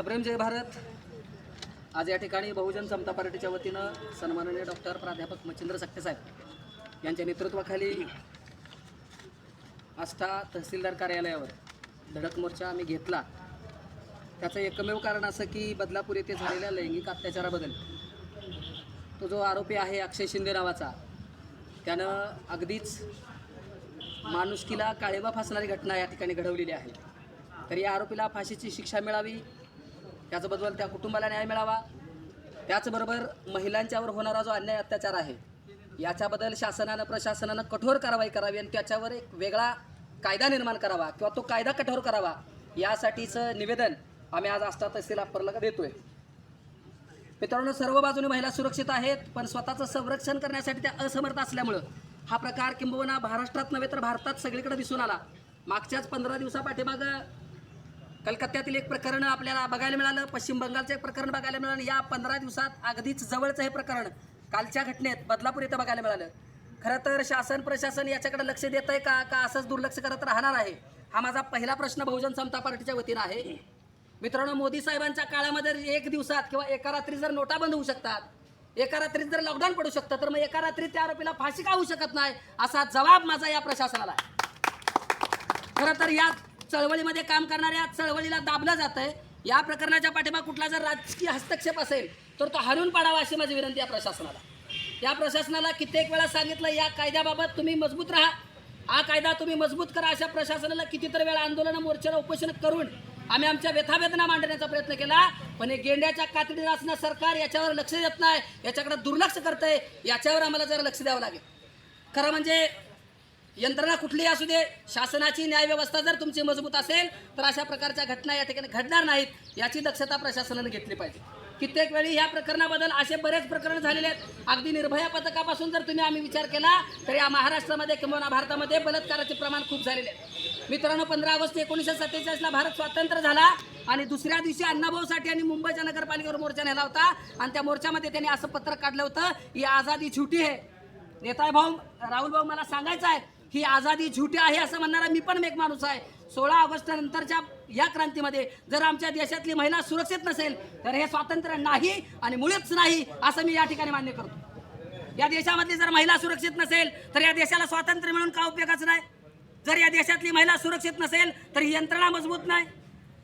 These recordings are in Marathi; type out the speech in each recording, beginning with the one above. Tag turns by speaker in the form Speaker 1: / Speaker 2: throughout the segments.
Speaker 1: सप्रेम जय भारत. आज या ठिकाणी बहुजन समता पार्टीच्या वतीनं सन्माननीय डॉक्टर प्राध्यापक मच्छिंद्र सक्ते साहेब यांच्या नेतृत्वाखाली आस्था तहसीलदार कार्यालयावर धडक मोर्चा आम्ही घेतला. त्याचं एकमेव कारण असं की बदलापूर येथे झालेल्या लैंगिक अत्याचाराबद्दल तो जो आरोपी आहे अक्षय शिंदे नावाचा त्यानं अगदीच माणुसकीला काळेबा फासणारी घटना या ठिकाणी घडवलेली आहे. तर या आरोपीला फाशीची शिक्षा मिळावी त्याचबरोबर त्या कुटुंबाला न्याय मिळावा. त्याचबरोबर महिलांच्यावर होणारा जो अन्याय अत्याचार आहे याच्याबद्दल शासनानं प्रशासनानं कठोर कारवाई करावी आणि त्याच्यावर एक वेगळा कायदा निर्माण करावा किंवा तो कायदा कठोर करावा यासाठीचं निवेदन आम्ही आज आष्टा तहसील अप्परला देतोय. मित्रांनो सर्व बाजूने महिला सुरक्षित आहेत पण स्वतःचं संरक्षण करण्यासाठी त्या असमर्थ असल्यामुळं हा प्रकार किंबहुना महाराष्ट्रात नव्हे तर भारतात सगळीकडे दिसून आला. मागच्याच पंधरा दिवसापाठीमागं कलकत्त्यातील एक प्रकरण आपल्याला बघायला मिळालं पश्चिम बंगालचं एक प्रकरण बघायला मिळालं या पंधरा दिवसात अगदीच जवळचं हे प्रकरण कालच्या घटनेत बदलापूर इथं बघायला मिळालं. खरं तर शासन प्रशासन याच्याकडे लक्ष देत आहे का का असंच दुर्लक्ष करत राहणार आहे? हा माझा पहिला प्रश्न बहुजन समता पार्टीच्या वतीनं आहे. मित्रांनो मोदी साहेबांच्या काळामध्ये एक दिवसात किंवा एका रात्री जर नोटा बंद होऊ शकतात एका रात्रीत जर लॉकडाऊन पडू शकतं तर मग एका रात्रीत त्या आरोपीला फाशी का होऊ शकत नाही? असा जबाब माझा या प्रशासनाला खरं तर या चळवळीमध्ये काम करणाऱ्या चळवळीला दाबलं जात आहे या प्रकरणाच्या पाठीमाग कुठला जर राजकीय हस्तक्षेप असेल तर तो हरून पाडावा अशी माझी विनंती या प्रशासनाला. या प्रशासनाला कित्येक वेळा सांगितलं या कायद्याबाबत तुम्ही मजबूत राहा. हा कायदा तुम्ही मजबूत करा अशा प्रशासनाला कितीतरी वेळा आंदोलन मोर्चाला उपोषण करून आम्ही आमच्या व्यथावेदना मांडण्याचा प्रयत्न केला. पण हे गेंड्याच्या कातडीत असणं सरकार याच्यावर लक्ष देत नाही याच्याकडे दुर्लक्ष करतंय याच्यावर आम्हाला जरा लक्ष द्यावं लागेल. खरं म्हणजे यंत्रणा कुठलीही असू दे शासनाची न्यायव्यवस्था जर तुमची मजबूत असेल तर अशा प्रकारच्या घटना या ठिकाणी घडणार नाहीत याची दक्षता प्रशासनाने घेतली पाहिजे. कित्येक वेळी या प्रकरणाबद्दल असे बरेच प्रकरण झालेले आहेत. अगदी निर्भया पथकापासून जर तुम्ही आम्ही विचार केला तर या महाराष्ट्रामध्ये किंवा भारतामध्ये बलात्काराचे प्रमाण खूप झालेले आहे. मित्रांनो पंधरा ऑगस्ट एकोणीसशे सत्तेचाळीसला भारत स्वातंत्र्य झाला आणि दुसऱ्या दिवशी अण्णाभाऊ साठे यांनी मुंबईच्या नगरपालिकेवर मोर्चा नेला होता आणि त्या मोर्चामध्ये त्यांनी असं पत्रक काढलं होतं ही आझादी छुटी आहे. नेताय भाऊ राहुल भाऊ मला सांगायचं आहे ही आझादी झुटी आहे असं म्हणणारा मी पण एक माणूस आहे. सोळा ऑगस्ट नंतरच्या या क्रांतीमध्ये जर आमच्या देशातली महिला सुरक्षित नसेल तर हे स्वातंत्र्य नाही आणि मुळेच नाही असं मी या ठिकाणी मान्य करतो. या देशामधली जर महिला सुरक्षित नसेल तर या देशाला स्वातंत्र्य मिळून का उपयोगाचं नाही? जर या देशातली महिला सुरक्षित नसेल तर ही यंत्रणा मजबूत नाही.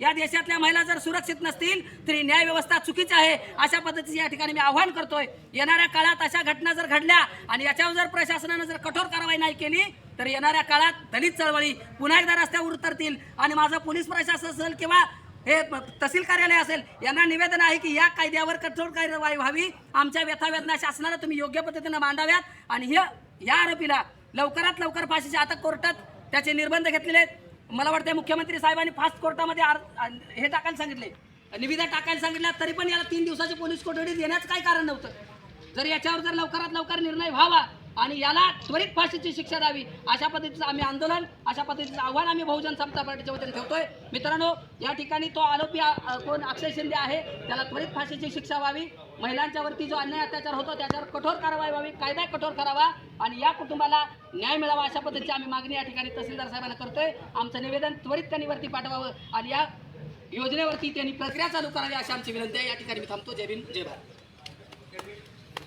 Speaker 1: या देशातल्या महिला जर सुरक्षित नसतील तरी न्याय व्यवस्था चुकीची आहे. अशा पद्धतीचे या ठिकाणी मी आव्हान करतोय. येणाऱ्या काळात अशा घटना जर घडल्या आणि याच्यावर जर प्रशासनानं जर कठोर कारवाई नाही केली तर येणाऱ्या काळात दलित चळवळी पुन्हा एकदा रस्त्यावर उतरतील आणि माझं पोलीस प्रशासन असेल किंवा हे तहसील कार्यालय असेल यांना निवेदन आहे की या कायद्यावर कठोर कार्यवाही व्हावी. आमच्या व्यथावेदना शासनाला तुम्ही योग्य पद्धतीनं मांडाव्यात. आणि हे या आरोपीला लवकरात लवकर फाशीच्या आता कोर्टात त्याचे निर्बंध घेतलेले आहेत. मला वाटतं मुख्यमंत्री साहेबांनी फास्ट कोर्टामध्ये आर- हे टाकायला सांगितले. निविदा टाकायला सांगितल्या तरी पण याला तीन दिवसाची पोलीस कोठडी देण्याचं काही कारण नव्हतं? जर याच्यावर जर लवकरात लवकर निर्णय व्हावा आणि याला त्वरित फाशीची शिक्षा द्यावी. अशा पद्धतीचं आम्ही आंदोलन अशा पद्धतीचं आव्हान आम्ही बहुजन समता पार्टीच्या वतीने ठेवतोय. मित्रांनो या ठिकाणी तो आरोपी कोण अक्षय शिंदे आहे त्याला त्वरित फाशीची शिक्षा व्हावी. महिलांच्यावरती जो अन्याय अत्याचार होतो त्याच्यावर कठोर कारवाई व्हावी कायदा कठोर करावा आणि या कुटुंबाला न्याय मिळावा अशा पद्धतीची आम्ही मागणी या ठिकाणी तहसीलदार साहेबांना करतोय. आमचं निवेदन त्वरित त्यांनी वरती पाठवावं आणि या योजनेवरती त्यांनी प्रक्रिया चालू करावी अशी आमची विनंती आहे. या ठिकाणी मी थांबतो. जय भीम जय भारत.